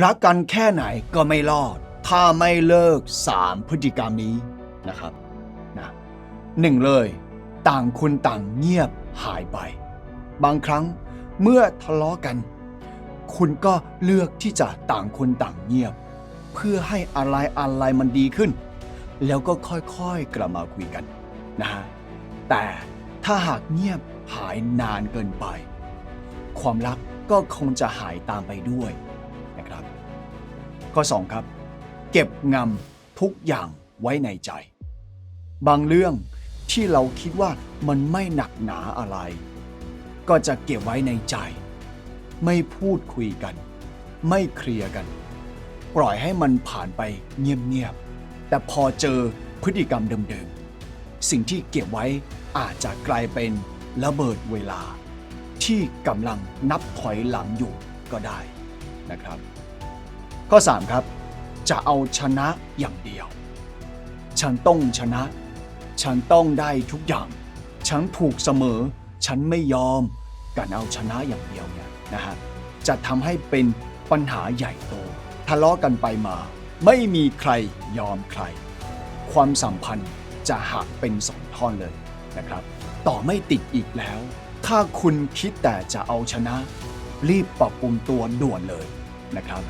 รักกันแค่ไหนก็ไม่รอด ถ้าไม่เลิกสามพฤติกรรมนี้นะครับนะหนึ่งเลย ต่างคนต่างเงียบหายไป บางครั้งเมื่อทะเลาะกัน คุณก็เลือกที่จะต่างคนต่างเงียบ เพื่อให้อะไรอะไรมันดีขึ้น แล้วก็ค่อยๆกลับมาคุยกันนะฮะแต่ถ้าหากเงียบหายนานเกินไป ความรักก็คงจะหายตามไปด้วย ข้อ 2 ครับ เก็บงำทุกอย่างไว้ในใจ บางเรื่องที่เราคิดว่ามันไม่หนักหนาอะไร ก็จะเก็บไว้ในใจ ไม่พูดคุยกัน ไม่เคลียร์กัน ปล่อยให้มันผ่านไปเงียบๆแต่พอเจอพฤติกรรมเดิมๆสิ่งที่เก็บไว้อาจจะกลายเป็นระเบิดเวลา ที่กำลังนับถอยหลังอยู่ก็ได้นะครับ ข้อ 3 ครับ จะเอาชนะอย่างเดียว ฉันต้องชนะ ฉันต้องได้ทุกอย่าง ฉันถูกเสมอ ฉันไม่ยอม การเอาชนะอย่างเดียวเนี่ยนะฮะจะทำให้เป็นปัญหาใหญ่โต ทะเลาะกันไปมา ไม่มีใครยอมใคร ความสัมพันธ์จะหักเป็นสองท่อนเลยนะครับ ต่อไม่ติดอีกแล้ว ถ้าคุณคิดแต่จะเอาชนะ รีบปรับปรุงตัวด่วนเลยนะครับ